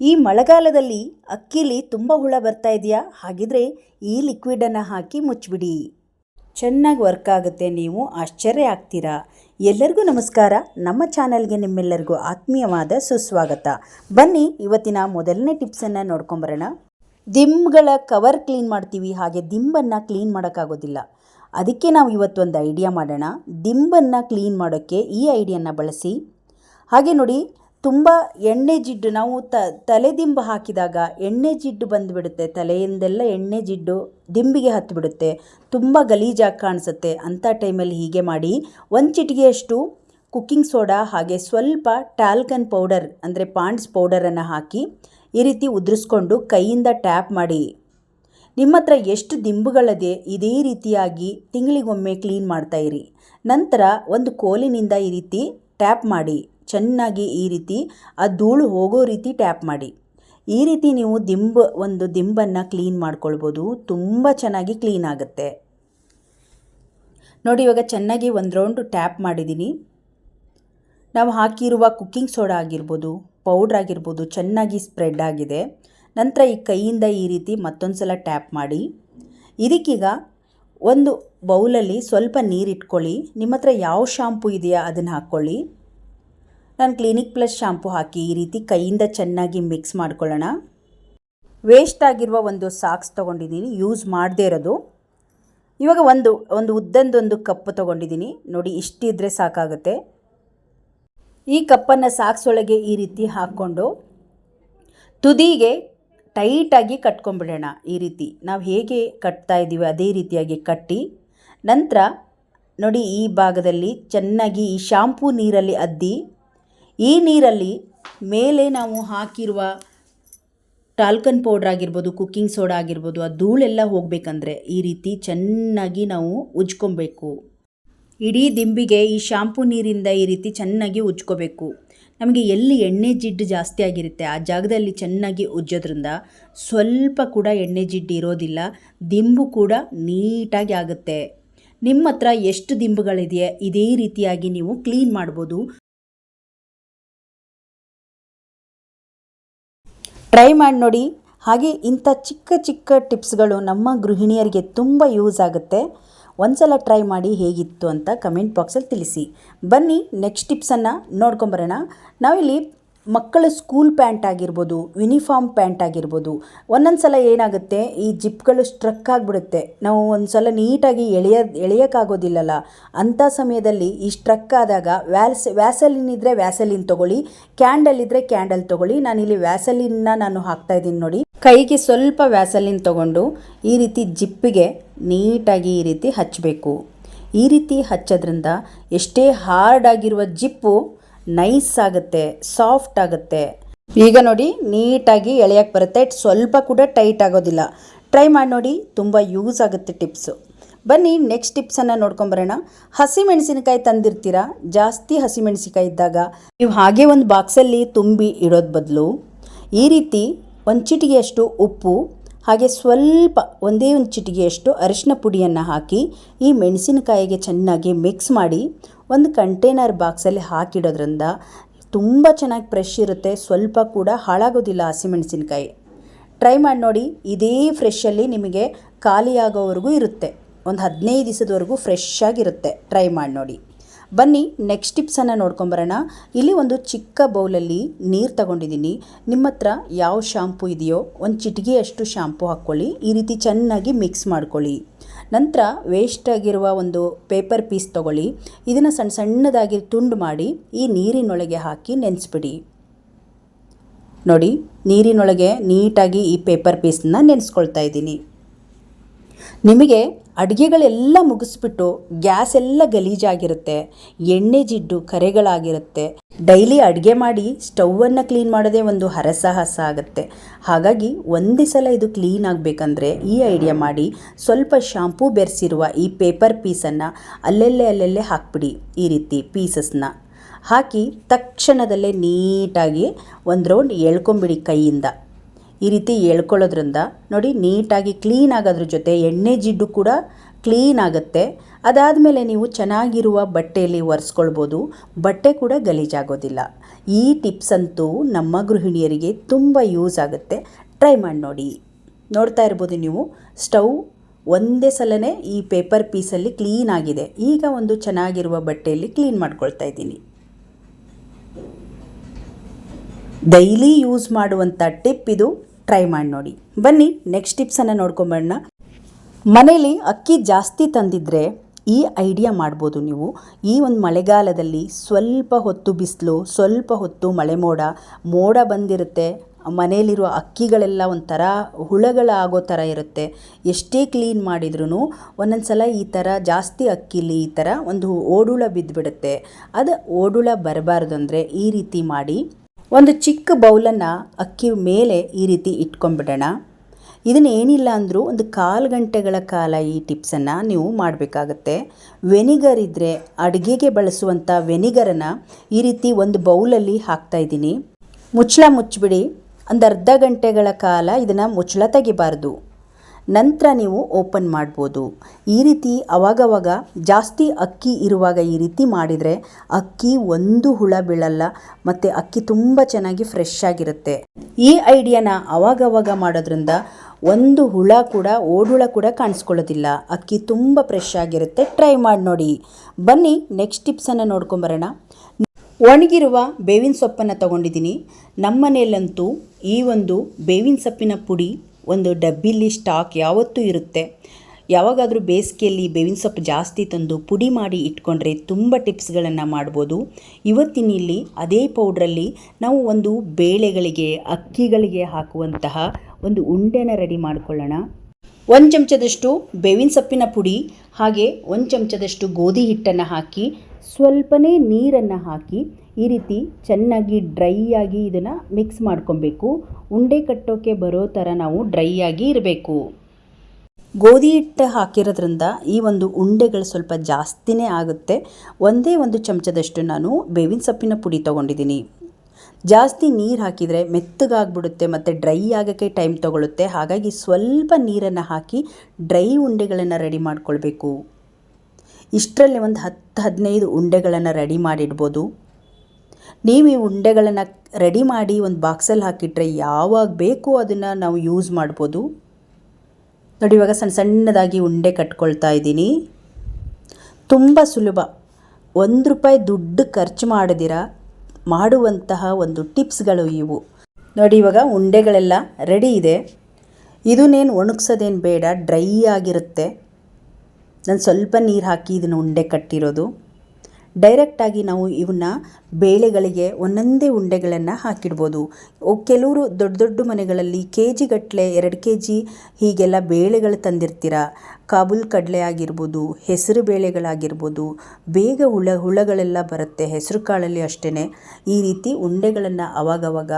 ಈ ಮಳೆಗಾಲದಲ್ಲಿ ಅಕ್ಕಿಲಿ ತುಂಬ ಹುಳ ಬರ್ತಾ ಇದೆಯಾ? ಹಾಗಿದ್ರೆ ಈ ಲಿಕ್ವಿಡನ್ನು ಹಾಕಿ ಮುಚ್ಚಿಬಿಡಿ. ಚೆನ್ನಾಗಿ ವರ್ಕ್ ಆಗುತ್ತೆ, ನೀವು ಆಶ್ಚರ್ಯ ಆಗ್ತೀರಾ. ಎಲ್ಲರಿಗೂ ನಮಸ್ಕಾರ. ನಮ್ಮ ಚಾನಲ್ಗೆ ನಿಮ್ಮೆಲ್ಲರಿಗೂ ಆತ್ಮೀಯವಾದ ಸುಸ್ವಾಗತ. ಬನ್ನಿ, ಇವತ್ತಿನ ಮೊದಲನೇ ಟಿಪ್ಸನ್ನು ನೋಡ್ಕೊಂಬರೋಣ. ದಿಮ್ಗಳ ಕವರ್ ಕ್ಲೀನ್ ಮಾಡ್ತೀವಿ. ಹಾಗೆ ದಿಂಬನ್ನು ಕ್ಲೀನ್ ಮಾಡೋಕ್ಕಾಗೋದಿಲ್ಲ. ಅದಕ್ಕೆ ನಾವು ಇವತ್ತೊಂದು ಐಡಿಯಾ ಮಾಡೋಣ. ದಿಂಬನ್ನು ಕ್ಲೀನ್ ಮಾಡೋಕ್ಕೆ ಈ ಐಡಿಯನ್ನು ಬಳಸಿ. ಹಾಗೆ ನೋಡಿ ತುಂಬ ಎಣ್ಣೆ ಜಿಡ್ಡು, ನಾವು ತ ತಲೆದಿಂಬು ಹಾಕಿದಾಗ ಎಣ್ಣೆ ಜಿಡ್ಡು ಬಂದುಬಿಡುತ್ತೆ. ತಲೆಯಿಂದೆಲ್ಲ ಎಣ್ಣೆ ಜಿಡ್ಡು ದಿಂಬಿಗೆ ಹತ್ತಿಬಿಡುತ್ತೆ ತುಂಬ ಗಲೀಜಾಗಿ ಕಾಣಿಸುತ್ತೆ. ಅಂಥ ಟೈಮಲ್ಲಿ ಹೀಗೆ ಮಾಡಿ ಒಂದು ಚಿಟಿಗೆಯಷ್ಟು ಕುಕ್ಕಿಂಗ್ ಸೋಡಾ ಹಾಗೆ ಸ್ವಲ್ಪ ಟ್ಯಾಲ್ಕನ್ ಪೌಡರ್, ಅಂದರೆ ಪಾಂಡ್ಸ್ ಪೌಡರನ್ನು ಹಾಕಿ ಈ ರೀತಿ ಉದುರಿಸ್ಕೊಂಡು ಕೈಯಿಂದ ಟ್ಯಾಪ್ ಮಾಡಿ. ನಿಮ್ಮ ಹತ್ರ ಎಷ್ಟು ದಿಂಬುಗಳಿದೆ ಇದೇ ರೀತಿಯಾಗಿ ತಿಂಗಳಿಗೊಮ್ಮೆ ಕ್ಲೀನ್ ಮಾಡ್ತಾಯಿರಿ ನಂತರ ಒಂದು ಕೋಲಿನಿಂದ ಈ ರೀತಿ ಟ್ಯಾಪ್ ಮಾಡಿ. ಚೆನ್ನಾಗಿ ಈ ರೀತಿ ಆ ಧೂಳು ಹೋಗೋ ರೀತಿ ಟ್ಯಾಪ್ ಮಾಡಿ. ಈ ರೀತಿ ನೀವು ದಿಂಬ, ಒಂದು ದಿಂಬನ್ನು ಕ್ಲೀನ್ ಮಾಡ್ಕೊಳ್ಬೋದು. ತುಂಬ ಚೆನ್ನಾಗಿ ಕ್ಲೀನ್ ಆಗುತ್ತೆ. ನೋಡಿ, ಇವಾಗ ಚೆನ್ನಾಗಿ ಒಂದು ರೌಂಡು ಟ್ಯಾಪ್ ಮಾಡಿದ್ದೀನಿ. ನಾವು ಹಾಕಿರುವ ಕುಕ್ಕಿಂಗ್ ಸೋಡಾ ಆಗಿರ್ಬೋದು, ಪೌಡ್ರ್ ಆಗಿರ್ಬೋದು, ಚೆನ್ನಾಗಿ ಸ್ಪ್ರೆಡ್ ಆಗಿದೆ. ನಂತರ ಈ ಕೈಯಿಂದ ಈ ರೀತಿ ಮತ್ತೊಂದು ಸಲ ಟ್ಯಾಪ್ ಮಾಡಿ. ಇದಕ್ಕೀಗ ಒಂದು ಬೌಲಲ್ಲಿ ಸ್ವಲ್ಪ ನೀರಿಟ್ಕೊಳ್ಳಿ. ನಿಮ್ಮ ಹತ್ರ ಯಾವ ಶಾಂಪು ಇದೆಯಾ ಅದನ್ನು ಹಾಕ್ಕೊಳ್ಳಿ. ನಾನು ಕ್ಲಿನಿಕ್ ಪ್ಲಸ್ ಶಾಂಪು ಹಾಕಿ ಈ ರೀತಿ ಕೈಯಿಂದ ಚೆನ್ನಾಗಿ ಮಿಕ್ಸ್ ಮಾಡ್ಕೊಳ್ಳೋಣ. ವೇಸ್ಟ್ ಆಗಿರುವ ಒಂದು ಸಾಕ್ಸ್ ತೊಗೊಂಡಿದ್ದೀನಿ ಯೂಸ್ ಮಾಡದೇ ಇರೋದು. ಇವಾಗ ಒಂದು ಒಂದು ಉದ್ದಂದೊಂದು ಕಪ್ ತೊಗೊಂಡಿದ್ದೀನಿ, ನೋಡಿ ಇಷ್ಟಿದ್ರೆ ಸಾಕಾಗುತ್ತೆ. ಈ ಕಪ್ಪನ್ನು ಸಾಕ್ಸ್ ಒಳಗೆ ಈ ರೀತಿ ಹಾಕ್ಕೊಂಡು ತುದಿಗೆ ಟೈಟಾಗಿ ಕಟ್ಕೊಂಡ್ಬಿಡೋಣ ಈ ರೀತಿ. ನಾವು ಹೇಗೆ ಕಟ್ತಾ ಇದ್ದೀವಿ ಅದೇ ರೀತಿಯಾಗಿ ಕಟ್ಟಿ. ನಂತರ ನೋಡಿ ಈ ಭಾಗದಲ್ಲಿ ಚೆನ್ನಾಗಿ ಈ ಶಾಂಪೂ ನೀರಲ್ಲಿ ಅದ್ದಿ. ಈ ನೀರಲ್ಲಿ ಮೇಲೆ ನಾವು ಹಾಕಿರುವ ಟಾಲ್ಕನ್ ಪೌಡ್ರ್ ಆಗಿರ್ಬೋದು ಕುಕ್ಕಿಂಗ್ ಸೋಡಾ ಆಗಿರ್ಬೋದು, ಆ ಧೂಳೆಲ್ಲ ಹೋಗಬೇಕಂದ್ರೆ ಈ ರೀತಿ ಚೆನ್ನಾಗಿ ನಾವು ಉಜ್ಕೊಬೇಕು. ಇಡೀ ದಿಂಬಿಗೆ ಈ ಶಾಂಪೂ ನೀರಿಂದ ಈ ರೀತಿ ಚೆನ್ನಾಗಿ ಉಜ್ಕೋಬೇಕು. ನಮಗೆ ಎಲ್ಲಿ ಎಣ್ಣೆ ಜಿಡ್ಡು ಜಾಸ್ತಿ ಆಗಿರುತ್ತೆ, ಆ ಜಾಗದಲ್ಲಿ ಚೆನ್ನಾಗಿ ಉಜ್ಜೋದ್ರಿಂದ ಸ್ವಲ್ಪ ಕೂಡ ಎಣ್ಣೆ ಜಿಡ್ಡು ಇರೋದಿಲ್ಲ, ದಿಂಬು ಕೂಡ ನೀಟಾಗಿ ಆಗುತ್ತೆ. ನಿಮ್ಮ ಹತ್ರ ಎಷ್ಟು ದಿಂಬುಗಳಿದೆಯೇ, ಇದೇ ರೀತಿಯಾಗಿ ನೀವು ಕ್ಲೀನ್ ಮಾಡ್ಬೋದು. ಟ್ರೈ ಮಾಡಿ ನೋಡಿ. ಹಾಗೆ ಇಂಥ ಚಿಕ್ಕ ಚಿಕ್ಕ ಟಿಪ್ಸ್ಗಳು ನಮ್ಮ ಗೃಹಿಣಿಯರಿಗೆ ತುಂಬ ಯೂಸ್ ಆಗುತ್ತೆ. ಒಂದ್ಸಲ ಟ್ರೈ ಮಾಡಿ ಹೇಗಿತ್ತು ಅಂತ ಕಮೆಂಟ್ ಬಾಕ್ಸಲ್ಲಿ ತಿಳಿಸಿ. ಬನ್ನಿ ನೆಕ್ಸ್ಟ್ ಟಿಪ್ಸನ್ನು ನೋಡ್ಕೊಂಬರೋಣ. ನಾವಿಲ್ಲಿ ಮಕ್ಕಳ ಸ್ಕೂಲ್ ಪ್ಯಾಂಟ್ ಆಗಿರ್ಬೋದು, ಯೂನಿಫಾರ್ಮ್ ಪ್ಯಾಂಟ್ ಆಗಿರ್ಬೋದು ಒಂದೊಂದು ಸಲ ಏನಾಗುತ್ತೆ, ಈ ಜಿಪ್ಗಳು ಸ್ಟ್ರಕ್ ಆಗಿಬಿಡುತ್ತೆ. ನಾವು ಒಂದು ಸಲ ನೀಟಾಗಿ ಎಳೆಯ, ಎಳೆಯೋಕ್ಕಾಗೋದಿಲ್ಲಲ್ಲ, ಅಂಥ ಸಮಯದಲ್ಲಿ ಈ ಸ್ಟ್ರಕ್ ಆದಾಗ ವ್ಯಾಲ್ಸ್, ವ್ಯಾಸಲಿನ್ ಇದ್ದರೆ ವ್ಯಾಸಲಿನ್ ತೊಗೊಳ್ಳಿ, ಕ್ಯಾಂಡಲ್ ಇದ್ದರೆ ಕ್ಯಾಂಡಲ್ ತೊಗೊಳ್ಳಿ, ನಾನಿಲ್ಲಿ ವ್ಯಾಸಲಿನ್ನ ನಾನು ಹಾಕ್ತಾ ಇದ್ದೀನಿ ನೋಡಿ. ಕೈಗೆ ಸ್ವಲ್ಪ ವ್ಯಾಸಲಿನ್ ತೊಗೊಂಡು ಈ ರೀತಿ ಜಿಪ್ಪಿಗೆ ನೀಟಾಗಿ ಈ ರೀತಿ ಹಚ್ಚಬೇಕು. ಈ ರೀತಿ ಹಚ್ಚೋದ್ರಿಂದ ಎಷ್ಟೇ ಹಾರ್ಡ್ ಆಗಿರುವ ಜಿಪ್ಪು ನೈಸ್ ಆಗುತ್ತೆ ಸಾಫ್ಟ್ ಆಗುತ್ತೆ. ಈಗ ನೋಡಿ, ನೀಟಾಗಿ ಎಳೆಯಕ್ಕೆ ಬರುತ್ತೆ. ಸ್ವಲ್ಪ ಕೂಡ ಟೈಟ್ ಆಗೋದಿಲ್ಲ. ಟ್ರೈ ಮಾಡಿ ನೋಡಿ, ತುಂಬ ಯೂಸ್ ಆಗುತ್ತೆ ಟಿಪ್ಸು ಬನ್ನಿ ನೆಕ್ಸ್ಟ್ ಟಿಪ್ಸನ್ನು ನೋಡ್ಕೊಂಬರೋಣ ಹಸಿಮೆಣಸಿನಕಾಯಿ ತಂದಿರ್ತೀರಾ? ಜಾಸ್ತಿ ಹಸಿಮೆಣಸಿನಕಾಯಿ ಇದ್ದಾಗ ನೀವು ಹಾಗೆ ಒಂದು ಬಾಕ್ಸಲ್ಲಿ ತುಂಬಿ ಇಡೋದು ಬದಲು ಈ ರೀತಿ ಒಂದು ಚಿಟಿಗೆಯಷ್ಟು ಉಪ್ಪು ಹಾಗೆ ಸ್ವಲ್ಪ ಒಂದೇ ಒಂದು ಚಿಟಿಗೆಯಷ್ಟು ಅರಿಶಿನ ಪುಡಿಯನ್ನು ಹಾಕಿ ಈ ಮೆಣಸಿನಕಾಯಿಗೆ ಚೆನ್ನಾಗಿ ಮಿಕ್ಸ್ ಮಾಡಿ ಒಂದು ಕಂಟೈನರ್ ಬಾಕ್ಸಲ್ಲಿ ಹಾಕಿಡೋದ್ರಿಂದ ತುಂಬ ಚೆನ್ನಾಗಿ ಫ್ರೆಶ್ ಇರುತ್ತೆ, ಸ್ವಲ್ಪ ಕೂಡ ಹಾಳಾಗೋದಿಲ್ಲ ಹಸಿಮೆಣಸಿನಕಾಯಿ ಟ್ರೈ ಮಾಡಿ ನೋಡಿ, ಇದೇ ಫ್ರೆಶಲ್ಲಿ ನಿಮಗೆ ಖಾಲಿಯಾಗೋವರೆಗೂ ಇರುತ್ತೆ. ಒಂದು ಹದಿನೈದು ದಿವಸದವರೆಗೂ ಫ್ರೆಶ್ ಆಗಿರುತ್ತೆ. ಟ್ರೈ ಮಾಡಿ ನೋಡಿ. ಬನ್ನಿ ನೆಕ್ಸ್ಟ್ ಟಿಪ್ಸನ್ನು ನೋಡ್ಕೊಂಬರೋಣ. ಇಲ್ಲಿ ಒಂದು ಚಿಕ್ಕ ಬೌಲಲ್ಲಿ ನೀರು ತಗೊಂಡಿದ್ದೀನಿ. ನಿಮ್ಮ ಹತ್ರ ಯಾವ ಶಾಂಪು ಇದೆಯೋ, ಒಂದು ಚಿಟಿಗೆಯಷ್ಟು ಶಾಂಪು ಹಾಕ್ಕೊಳ್ಳಿ. ಈ ರೀತಿ ಚೆನ್ನಾಗಿ ಮಿಕ್ಸ್ ಮಾಡ್ಕೊಳ್ಳಿ. ನಂತರ ವೇಸ್ಟ್ ಆಗಿರುವ ಒಂದು ಪೇಪರ್ ಪೀಸ್ ತೊಗೊಳ್ಳಿ. ಇದನ್ನು ಸಣ್ಣ ಸಣ್ಣದಾಗಿ ತುಂಡು ಮಾಡಿ ಈ ನೀರಿನೊಳಗೆ ಹಾಕಿ ನೆನೆಸ್ಬಿಡಿ. ನೋಡಿ, ನೀರಿನೊಳಗೆ ನೀಟಾಗಿ ಈ ಪೇಪರ್ ಪೀಸನ್ನ ನೆನೆಸ್ಕೊಳ್ತಾ ಇದ್ದೀನಿ. ನಿಮಗೆ ಅಡುಗೆಗಳೆಲ್ಲ ಮುಗಿಸ್ಬಿಟ್ಟು ಗ್ಯಾಸ್ ಎಲ್ಲ ಗಲೀಜಾಗಿರುತ್ತೆ, ಎಣ್ಣೆ ಜಿಡ್ಡು ಕರೆಗಳಾಗಿರುತ್ತೆ. ಡೈಲಿ ಅಡುಗೆ ಮಾಡಿ ಸ್ಟವನ್ನು ಕ್ಲೀನ್ ಮಾಡೋದೇ ಒಂದು ಹರಸಾಹಸ ಆಗುತ್ತೆ. ಹಾಗಾಗಿ ಒಂದೇ ಸಲ ಇದು ಕ್ಲೀನ್ ಆಗಬೇಕಂದ್ರೆ ಈ ಐಡಿಯಾ ಮಾಡಿ, ಸ್ವಲ್ಪ ಶಾಂಪೂ ಬೆರೆಸಿರುವ ಈ ಪೇಪರ್ ಪೀಸನ್ನು ಅಲ್ಲೆಲ್ಲೇ ಅಲ್ಲೆಲ್ಲೇ ಹಾಕ್ಬಿಡಿ ಈ ರೀತಿ ಪೀಸಸ್ನ. ಹಾಕಿ ತಕ್ಷಣದಲ್ಲೇ ನೀಟಾಗಿ ಒಂದು ರೌಂಡ್ ಎಳ್ಕೊಂಬಿಡಿ ಕೈಯಿಂದ. ಈ ರೀತಿ ಎಳ್ಕೊಳ್ಳೋದ್ರಿಂದ ನೋಡಿ ನೀಟಾಗಿ ಕ್ಲೀನ್ ಆಗೋದ್ರ ಜೊತೆ ಎಣ್ಣೆ ಜಿಡ್ಡು ಕೂಡ ಕ್ಲೀನ್ ಆಗುತ್ತೆ. ಅದಾದಮೇಲೆ ನೀವು ಚೆನ್ನಾಗಿರುವ ಬಟ್ಟೆಯಲ್ಲಿ ಒರೆಸ್ಕೊಳ್ಬೋದು. ಬಟ್ಟೆ ಕೂಡ ಗಲೀಜಾಗೋದಿಲ್ಲ. ಈ ಟಿಪ್ಸ್ ಅಂತೂ ನಮ್ಮ ಗೃಹಿಣಿಯರಿಗೆ ತುಂಬ ಯೂಸ್ ಆಗುತ್ತೆ. ಟ್ರೈ ಮಾಡಿ ನೋಡಿ. ನೋಡ್ತಾ ಇರ್ಬೋದು ನೀವು ಸ್ಟವ್ ಒಂದೇ ಸಲನೇ ಈ ಪೇಪರ್ ಪೀಸಲ್ಲಿ ಕ್ಲೀನ್ ಆಗಿದೆ. ಈಗ ಒಂದು ಚೆನ್ನಾಗಿರುವ ಬಟ್ಟೆಯಲ್ಲಿ ಕ್ಲೀನ್ ಮಾಡ್ಕೊಳ್ತಾ ಇದ್ದೀನಿ. ಡೈಲಿ ಯೂಸ್ ಮಾಡುವಂಥ ಟಿಪ್ ಇದು. ಟ್ರೈ ಮಾಡಿ ನೋಡಿ. ಬನ್ನಿ ನೆಕ್ಸ್ಟ್ ಟಿಪ್ಸನ್ನು ನೋಡ್ಕೊಂಬಣ್ಣ ಮನೇಲಿ ಅಕ್ಕಿ ಜಾಸ್ತಿ ತಂದಿದ್ರೆ ಈ ಐಡಿಯಾ ಮಾಡ್ಬೋದು ನೀವು. ಈ ಒಂದು ಮಳೆಗಾಲದಲ್ಲಿ ಸ್ವಲ್ಪ ಹೊತ್ತು ಬಿಸಿಲು, ಸ್ವಲ್ಪ ಹೊತ್ತು ಮಳೆ ಮೋಡ ಮೋಡ ಬಂದಿರುತ್ತೆ. ಮನೆಯಲ್ಲಿರುವ ಅಕ್ಕಿಗಳೆಲ್ಲ ಒಂಥರ ಹುಳಗಳಾಗೋ ಥರ ಇರುತ್ತೆ. ಎಷ್ಟೇ ಕ್ಲೀನ್ ಮಾಡಿದ್ರೂ ಒಂದೊಂದು ಸಲ ಈ ಥರ ಜಾಸ್ತಿ ಅಕ್ಕಿಲಿ ಈ ಥರ ಒಂದು ಓಡುಳ ಬಿದ್ದುಬಿಡುತ್ತೆ ಅದು ಓಡುಳ ಬರಬಾರ್ದು ಅಂದರೆ ಈ ರೀತಿ ಮಾಡಿ. ಒಂದು ಚಿಕ್ಕ ಬೌಲನ್ನು ಅಕ್ಕಿ ಮೇಲೆ ಈ ರೀತಿ ಇಟ್ಕೊಂಡ್ಬಿಡೋಣ. ಇದನ್ನು ಏನಿಲ್ಲ ಅಂದರೂ ಒಂದು ಕಾಲು ಗಂಟೆಗಳ ಕಾಲ ಈ ಟಿಪ್ಸನ್ನು ನೀವು ಮಾಡಬೇಕಾಗತ್ತೆ. ವೆನಿಗರ್ ಇದ್ದರೆ ಅಡುಗೆಗೆ ಬಳಸುವಂಥ ವೆನಿಗರನ್ನು ಈ ರೀತಿ ಒಂದು ಬೌಲಲ್ಲಿ ಹಾಕ್ತಾಯಿದ್ದೀನಿ ಮುಚ್ಚಳ ಮುಚ್ಚಿಬಿಡಿ. ಒಂದು ಅರ್ಧ ಗಂಟೆಗಳ ಕಾಲ ಇದನ್ನು ಮುಚ್ಚಳ ತೆಗಿಬಾರ್ದು. ನಂತರ ನೀವು ಓಪನ್ ಮಾಡ್ಬೋದು. ಈ ರೀತಿ ಅವಾಗವಾಗ ಜಾಸ್ತಿ ಅಕ್ಕಿ ಇರುವಾಗ ಈ ರೀತಿ ಮಾಡಿದರೆ ಅಕ್ಕಿ ಒಂದು ಹುಳ ಬೀಳಲ್ಲ, ಮತ್ತು ಅಕ್ಕಿ ತುಂಬ ಚೆನ್ನಾಗಿ ಫ್ರೆಶ್ ಆಗಿರುತ್ತೆ. ಈ ಐಡಿಯಾನ ಅವಾಗವಾಗ ಮಾಡೋದ್ರಿಂದ ಒಂದು ಹುಳ ಕೂಡ, ಓಡುಳ ಕೂಡ ಕಾಣಿಸ್ಕೊಳ್ಳೋದಿಲ್ಲ. ಅಕ್ಕಿ ತುಂಬ ಫ್ರೆಶ್ ಆಗಿರುತ್ತೆ. ಟ್ರೈ ಮಾಡಿ ನೋಡಿ. ಬನ್ನಿ ನೆಕ್ಸ್ಟ್ ಟಿಪ್ಸನ್ನು ನೋಡ್ಕೊಂಬರೋಣ ಒಣಗಿರುವ ಬೇವಿನ ಸೊಪ್ಪನ್ನು ತಗೊಂಡಿದ್ದೀನಿ. ನಮ್ಮ ಮನೆಯಲ್ಲಂತೂ ಈ ಒಂದು ಬೇವಿನ ಸೊಪ್ಪಿನ ಪುಡಿ ಒಂದು ಡಬ್ಬಿಲಿ ಸ್ಟಾಕ್ ಯಾವತ್ತೂ ಇರುತ್ತೆ. ಯಾವಾಗಾದರೂ ಬೇಸಿಗೆಯಲ್ಲಿ ಬೇವಿನ ಸೊಪ್ಪು ಜಾಸ್ತಿ ತಂದು ಪುಡಿ ಮಾಡಿ ಇಟ್ಕೊಂಡ್ರೆ ತುಂಬ ಟಿಪ್ಸ್ಗಳನ್ನು ಮಾಡ್ಬೋದು. ಇವತ್ತಿನ ಇಲ್ಲಿ ಅದೇ ಪೌಡ್ರಲ್ಲಿ ನಾವು ಒಂದು ಬೇಳೆಗಳಿಗೆ, ಅಕ್ಕಿಗಳಿಗೆ ಹಾಕುವಂತಹ ಒಂದು ಉಂಡೆನ ರೆಡಿ ಮಾಡ್ಕೊಳ್ಳೋಣ. ಒಂದು ಚಮಚದಷ್ಟು ಬೇವಿನ ಸೊಪ್ಪಿನ ಪುಡಿ, ಹಾಗೆ ಒಂದು ಚಮಚದಷ್ಟು ಗೋಧಿ ಹಿಟ್ಟನ್ನು ಹಾಕಿ, ಸ್ವಲ್ಪನೇ ನೀರನ್ನು ಹಾಕಿ ಈ ರೀತಿ ಚೆನ್ನಾಗಿ ಡ್ರೈ ಆಗಿ ಇದನ್ನು ಮಿಕ್ಸ್ ಮಾಡ್ಕೊಬೇಕು. ಉಂಡೆ ಕಟ್ಟೋಕ್ಕೆ ಬರೋ ಥರ ನಾವು ಡ್ರೈ ಆಗಿ ಇರಬೇಕು. ಗೋಧಿ ಹಿಟ್ಟು ಹಾಕಿರೋದ್ರಿಂದ ಈ ಒಂದು ಉಂಡೆಗಳು ಸ್ವಲ್ಪ ಜಾಸ್ತಿನೇ ಆಗುತ್ತೆ. ಒಂದೇ ಒಂದು ಚಮಚದಷ್ಟು ನಾನು ಬೇವಿನ ಸೊಪ್ಪಿನ ಪುಡಿ ತೊಗೊಂಡಿದ್ದೀನಿ. ಜಾಸ್ತಿ ನೀರು ಹಾಕಿದರೆ ಮೆತ್ತಗಾಗ್ಬಿಡುತ್ತೆ ಮತ್ತು ಡ್ರೈ ಆಗೋಕ್ಕೆ ಟೈಮ್ ತೊಗೊಳುತ್ತೆ. ಹಾಗಾಗಿ ಸ್ವಲ್ಪ ನೀರನ್ನು ಹಾಕಿ ಡ್ರೈ ಉಂಡೆಗಳನ್ನು ರೆಡಿ ಮಾಡ್ಕೊಳ್ಬೇಕು. ಇಷ್ಟರಲ್ಲಿ ಒಂದು ಹತ್ತು ಹದಿನೈದು ಉಂಡೆಗಳನ್ನು ರೆಡಿ ಮಾಡಿಡ್ಬೋದು. ನೀವು ಈ ಉಂಡೆಗಳನ್ನು ರೆಡಿ ಮಾಡಿ ಒಂದು ಬಾಕ್ಸಲ್ಲಿ ಹಾಕಿಟ್ರೆ ಯಾವಾಗ ಬೇಕೋ ಅದನ್ನು ನಾವು ಯೂಸ್ ಮಾಡ್ಬೋದು? ನೋಡಿ, ಇವಾಗ ಸಣ್ಣ ಸಣ್ಣದಾಗಿ ಉಂಡೆ ಕಟ್ಕೊಳ್ತಾ ಇದ್ದೀನಿ. ತುಂಬ ಸುಲಭ. ಒಂದು ರೂಪಾಯಿ ದುಡ್ಡು ಖರ್ಚು ಮಾಡದಿರ ಮಾಡುವಂತಹ ಒಂದು ಟಿಪ್ಸ್ಗಳು ಇವು. ನೋಡಿ, ಇವಾಗ ಉಂಡೆಗಳೆಲ್ಲ ರೆಡಿ ಇದೆ. ಇದನ್ನೇನು ಒಣಗ್ಸೋದೇನು ಬೇಡ ಡ್ರೈ ಆಗಿರುತ್ತೆ. ನಾನು ಸ್ವಲ್ಪ ನೀರು ಹಾಕಿ ಇದನ್ನು ಉಂಡೆ ಕಟ್ಟಿರೋದು. ಡೈರೆಕ್ಟಾಗಿ ನಾವು ಇವನ್ನ ಬೇಳೆಗಳಿಗೆ ಒಂದೊಂದೇ ಉಂಡೆಗಳನ್ನು ಹಾಕಿಡ್ಬೋದು. ಕೆಲವರು ದೊಡ್ಡ ದೊಡ್ಡ ಮನೆಗಳಲ್ಲಿ ಕೆ ಜಿಗಟ್ಟಲೆ ಎರಡು ಕೆ ಜಿ ಹೀಗೆಲ್ಲ ಬೇಳೆಗಳು ತಂದಿರ್ತೀರ. ಕಾಬೂಲ್ ಕಡಲೆ ಆಗಿರ್ಬೋದು, ಹೆಸರು ಬೇಳೆಗಳಾಗಿರ್ಬೋದು, ಬೇಗ ಹುಳ, ಹುಳಗಳೆಲ್ಲ ಬರುತ್ತೆ, ಹೆಸರು ಕಾಳಲ್ಲಿ ಅಷ್ಟೇ ಈ ರೀತಿ ಉಂಡೆಗಳನ್ನು ಅವಾಗವಾಗ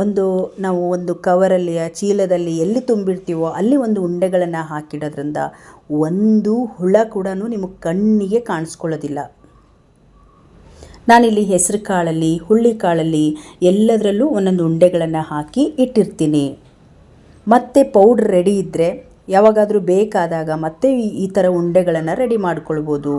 ಒಂದು ನಾವು ಒಂದು ಕವರಲ್ಲಿ ಚೀಲದಲ್ಲಿ ಎಲ್ಲಿ ತುಂಬಿರ್ತೀವೋ ಅಲ್ಲಿ ಒಂದು ಉಂಡೆಗಳನ್ನು ಹಾಕಿಡೋದ್ರಿಂದ ಒಂದು ಹುಳ ಕೂಡ ನಿಮಗೆ ಕಣ್ಣಿಗೆ ಕಾಣಿಸ್ಕೊಳ್ಳೋದಿಲ್ಲ. ನಾನಿಲ್ಲಿ ಹೆಸರು ಕಾಳಲ್ಲಿ, ಹುಳ್ಳಿ ಕಾಳಲ್ಲಿ ಎಲ್ಲದರಲ್ಲೂ ಒಂದೊಂದು ಉಂಡೆಗಳನ್ನು ಹಾಕಿ ಇಟ್ಟಿರ್ತೀನಿ. ಮತ್ತೆ ಪೌಡ್ರ್ ರೆಡಿ ಇದ್ದರೆ ಯಾವಾಗಾದರೂ ಬೇಕಾದಾಗ ಮತ್ತೆ ಈ ಥರ ಉಂಡೆಗಳನ್ನು ರೆಡಿ ಮಾಡ್ಕೊಳ್ಬೋದು.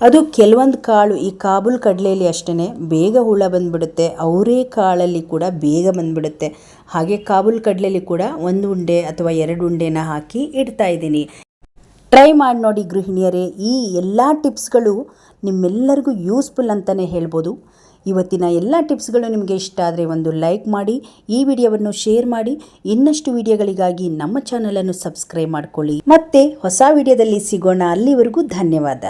ಅದು ಕೆಲವೊಂದು ಕಾಳು ಈ ಕಾಬುಲ್ ಕಡಲೆಯಲ್ಲಿ ಅಷ್ಟೇ ಬೇಗ ಹುಳ ಬಂದುಬಿಡುತ್ತೆ. ಅವರೇ ಕಾಳಲ್ಲಿ ಕೂಡ ಬೇಗ ಬಂದುಬಿಡುತ್ತೆ. ಹಾಗೆ ಕಾಬುಲ್ ಕಡಲೆಯಲ್ಲಿ ಕೂಡ ಒಂದು ಉಂಡೆ ಅಥವಾ ಎರಡು ಉಂಡೆನ ಹಾಕಿ ಇಡ್ತಾ ಇದ್ದೀನಿ. ಟ್ರೈ ಮಾಡಿ ನೋಡಿ ಗೃಹಿಣಿಯರೇ, ಈ ಎಲ್ಲ ಟಿಪ್ಸ್ಗಳು ನಿಮ್ಮೆಲ್ಲರಿಗೂ ಯೂಸ್ಫುಲ್ ಅಂತಲೇ ಹೇಳ್ಬೋದು. ಇವತ್ತಿನ ಎಲ್ಲ ಟಿಪ್ಸ್ಗಳು ನಿಮಗೆ ಇಷ್ಟ ಆದರೆ ಒಂದು ಲೈಕ್ ಮಾಡಿ, ಈ ವಿಡಿಯೋವನ್ನು ಶೇರ್ ಮಾಡಿ, ಇನ್ನಷ್ಟು ವಿಡಿಯೋಗಳಿಗಾಗಿ ನಮ್ಮ ಚಾನಲನ್ನು ಸಬ್ಸ್ಕ್ರೈಬ್ ಮಾಡ್ಕೊಳ್ಳಿ. ಮತ್ತೆ ಹೊಸ ವಿಡಿಯೋದಲ್ಲಿ ಸಿಗೋಣ. ಅಲ್ಲಿವರೆಗೂ ಧನ್ಯವಾದ.